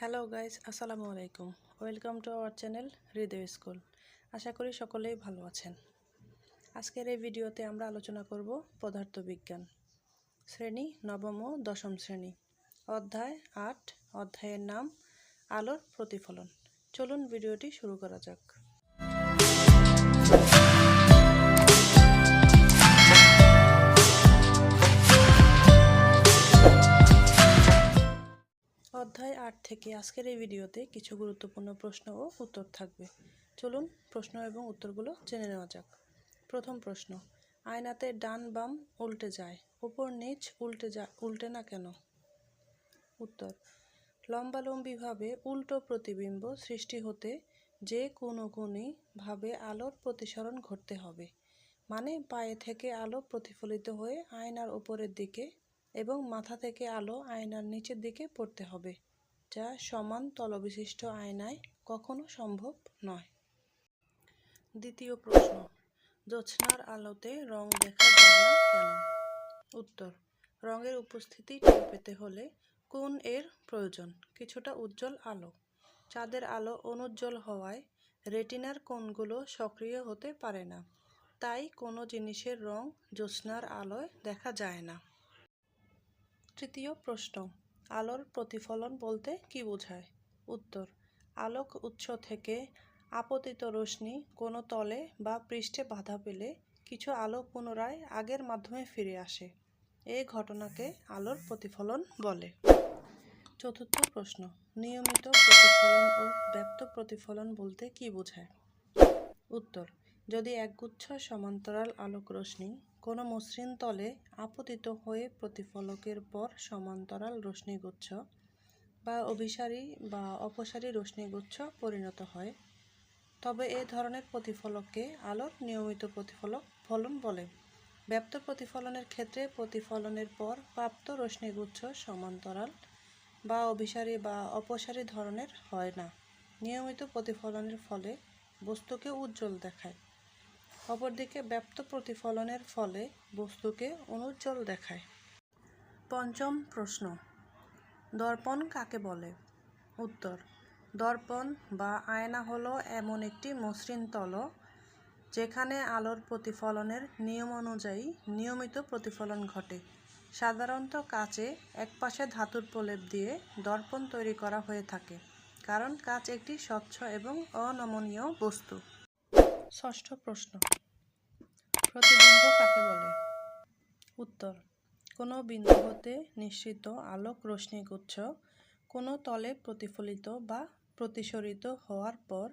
Hello guys আসসালামু আলাইকুম welcome to our channel Hriday school আশা করি সকলেই ভালো আছেন। আজকের এই ভিডিওতে আমরা আলোচনা করব পদার্থবিজ্ঞান শ্রেণি, নবম ও দশম শ্রেণি। অধ্যায় আট, অধ্যায়ের নাম, আলোর প্রতিফলন। চলুন ভিডিওটি শুরু করা যাক। থেকে আজকের এই ভিডিওতে কিছু গুরুত্বপূর্ণ প্রশ্ন ও উত্তর থাকবে। চলুন প্রশ্ন এবং উত্তরগুলো জেনে নেওয়া যাক। প্রথম প্রশ্ন, আয়নাতে ডান বাম উল্টে যায়, উপর নিচ উল্টে যা, উল্টে না কেন? উত্তর, লম্বালম্বিভাবে উল্টো প্রতিবিম্ব সৃষ্টি হতে যে কোনো কোণই ভাবে আলোর প্রতিসরণ ঘটতে হবে মানে পায়ে থেকে আলো প্রতিফলিত হয়ে আয়নার উপরের দিকে এবং মাথা থেকে আলো আয়নার নিচের দিকে পড়তে হবে। যা সমান তলবিশিষ্ট আয়নায় কখনো সম্ভব নয়। দ্বিতীয় প্রশ্ন জ্যোৎস্নার আলোতে রং দেখা যায় না কেন? উত্তর, রঙের উপস্থিতি টের পেতে হলে কোন এর প্রয়োজন? কিছুটা উজ্জ্বল আলো। চাঁদের আলো অনুজ্জ্বল হওয়ায় রেটিনার কোণগুলো সক্রিয় হতে পারে না। তাই কোনো জিনিসের রং জ্যোৎস্নার আলোয় দেখা যায় না। তৃতীয় প্রশ্ন আলোর প্রতিফলন বলতে কি বোঝায়? উত্তর, আলোক উৎস থেকে আপতিত রশ্মি কোনো তলে বা পৃষ্ঠে বাধা পেলে কিছু আলো পুনরায় আগের মাধ্যমে ফিরে আসে। এই ঘটনাকে আলোর প্রতিফলন বলে। চতুর্থ প্রশ্ন, নিয়মিত প্রতিফলন ও ব্যাপ্ত প্রতিফলন বলতে কি বোঝায়? উত্তর, যদি একগুচ্ছ সমান্তরাল আলোক রশ্মি কোনো মসৃণ তলে আপতিত হয়ে প্রতিফলকের পর সমান্তরাল রশ্মিগুচ্ছ বা অভিসারী বা অপসারী রশ্মিগুচ্ছ পরিণত হয়। তবে এ ধরনের প্রতিফলককে আলোর নিয়মিত প্রতিফলক ফলন বলে। ব্যাপ্ত প্রতিফলনের ক্ষেত্রে প্রতিফলনের পর প্রাপ্ত রশ্মিগুচ্ছ সমান্তরাল বা অভিসারী বা অপসারী ধরনের হয় না। নিয়মিত প্রতিফলনের ফলে বস্তুকে উজ্জ্বল দেখায়। অপরদিকে ব্যাপ্ত প্রতিফলনের ফলে বস্তুকে অনুজ্জ্বল দেখায়। পঞ্চম প্রশ্ন, দর্পণ কাকে বলে? উত্তর, দর্পণ বা আয়না হলো এমন একটি মসৃণ তল যেখানে আলোর প্রতিফলনের নিয়ম অনুযায়ী নিয়মিত প্রতিফলন ঘটে। সাধারণত কাচে একপাশে ধাতুর প্রলেপ দিয়ে দর্পণ তৈরি করা হয়ে থাকে, কারণ কাচ একটি স্বচ্ছ এবং অনমনীয় বস্তু। ষষ্ঠ প্রশ্ন। প্রতিবিম্ব কাকে বলে? উত্তর, কোনো বিন্দু হতে নিঃসৃত আলোক রশ্মিগুচ্ছ কোনো তলে প্রতিফলিত বা প্রতিসরিত হওয়ার পর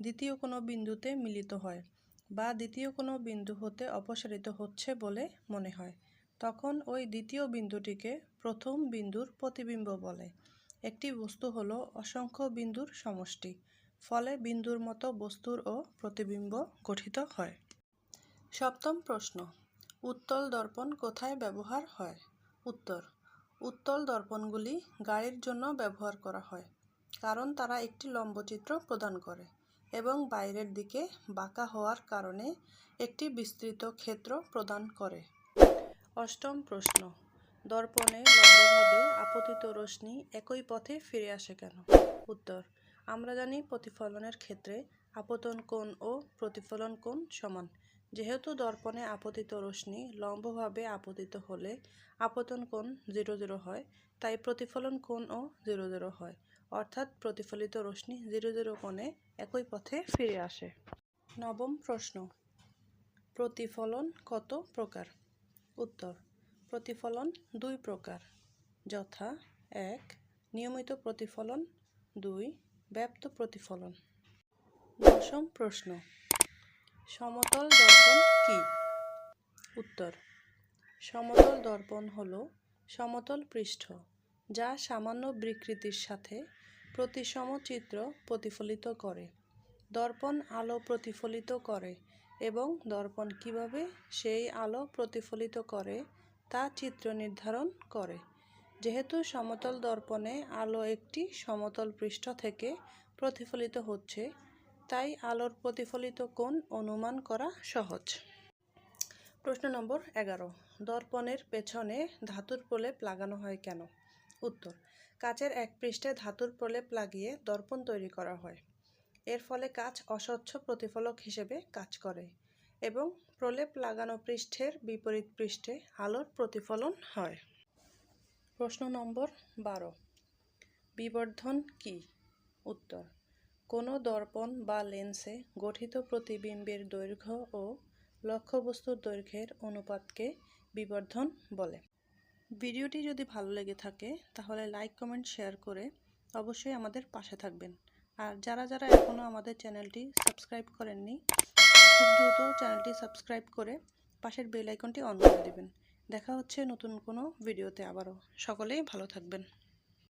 দ্বিতীয় কোনো বিন্দুতে মিলিত হয় বা দ্বিতীয় কোনো বিন্দু হতে অপসারিত হচ্ছে বলে মনে হয়। তখন ওই দ্বিতীয় বিন্দুটিকে প্রথম বিন্দুর প্রতিবিম্ব বলে। একটি বস্তু হলো অসংখ্য বিন্দুর সমষ্টি। ফলে বিন্দুর মতো বস্তুর ও প্রতিবিম্ব গঠিত হয়। সপ্তম প্রশ্ন, উত্তল দর্পণ কোথায় ব্যবহার হয়? উত্তর, উত্তল দর্পণগুলি গাড়ির জন্য ব্যবহার করা হয়, কারণ তারা একটি লম্বচিত্র প্রদান করে এবং বাইরের দিকে বাঁকা হওয়ার কারণে একটি বিস্তৃত ক্ষেত্র প্রদান করে। অষ্টম প্রশ্ন, দর্পণে লম্বভাবে আপতিত রশ্মি একই পথে ফিরে আসে কেন? উত্তর আমরা জানি প্রতিফলনের ক্ষেত্রে আপতন কোণ ও প্রতিফলন কোণ সমান। যেহেতু দর্পণে আপতিত রশ্মি লম্বভাবে আপতিত হলে আপতন কোণ জিরো জিরো হয়, তাই প্রতিফলন কোণও জিরো জিরো হয়। অর্থাৎ প্রতিফলিত রশ্মি জিরো জিরো কোণে একই পথে ফিরে আসে। নবম প্রশ্ন, প্রতিফলন কত প্রকার? উত্তর, প্রতিফলন দুই প্রকার। যথা, এক, নিয়মিত প্রতিফলন, দুই ব্যাপ্ত প্রতিফলন। দশম প্রশ্ন। সমতল দর্পণ কি? উত্তর। সমতল দর্পণ হল সমতল পৃষ্ঠ যা সামান্য বিকৃতির সাথে প্রতিসম চিত্র প্রতিফলিত করে। দর্পণ আলো প্রতিফলিত করে এবং দর্পণ কীভাবে সেই আলো প্রতিফলিত করে তা চিত্র নির্ধারণ করে। যেহেতু সমতল দর্পণে আলো একটি সমতল পৃষ্ঠ থেকে প্রতিফলিত হচ্ছে, তাই আলোর প্রতিফলিত কোণ অনুমান করা সহজ। প্রশ্ন নম্বর এগারো। দর্পণের পেছনে ধাতুর প্রলেপ লাগানো হয় কেন? উত্তর, কাচের এক পৃষ্ঠে ধাতুর প্রলেপ লাগিয়ে দর্পণ তৈরি করা হয়। এর ফলে কাচ অস্বচ্ছ প্রতিফলক হিসেবে কাজ করে এবং প্রলেপ লাগানো পৃষ্ঠের বিপরীত পৃষ্ঠে আলোর প্রতিফলন হয়। প্রশ্ন নম্বর বারো। বিবর্ধন কি? উত্তর, কোনো দর্পণ বা লেন্সে গঠিত প্রতিবিম্বের দৈর্ঘ্য ও লক্ষ্যবস্তুর দৈর্ঘ্যের অনুপাতকে বিবর্ধন বলে। ভিডিওটি যদি ভালো লেগে থাকে, তাহলে লাইক, কমেন্ট, শেয়ার করে অবশ্যই আমাদের পাশে থাকবেন। আর যারা যারা এখনও আমাদের চ্যানেলটি সাবস্ক্রাইব করেননি, খুব দ্রুত চ্যানেলটি সাবস্ক্রাইব করে পাশের বেল আইকনটি অন করে দেবেন। দেখা হচ্ছে নতুন কোনো ভিডিওতে আবারও। সকলেই ভালো থাকবেন।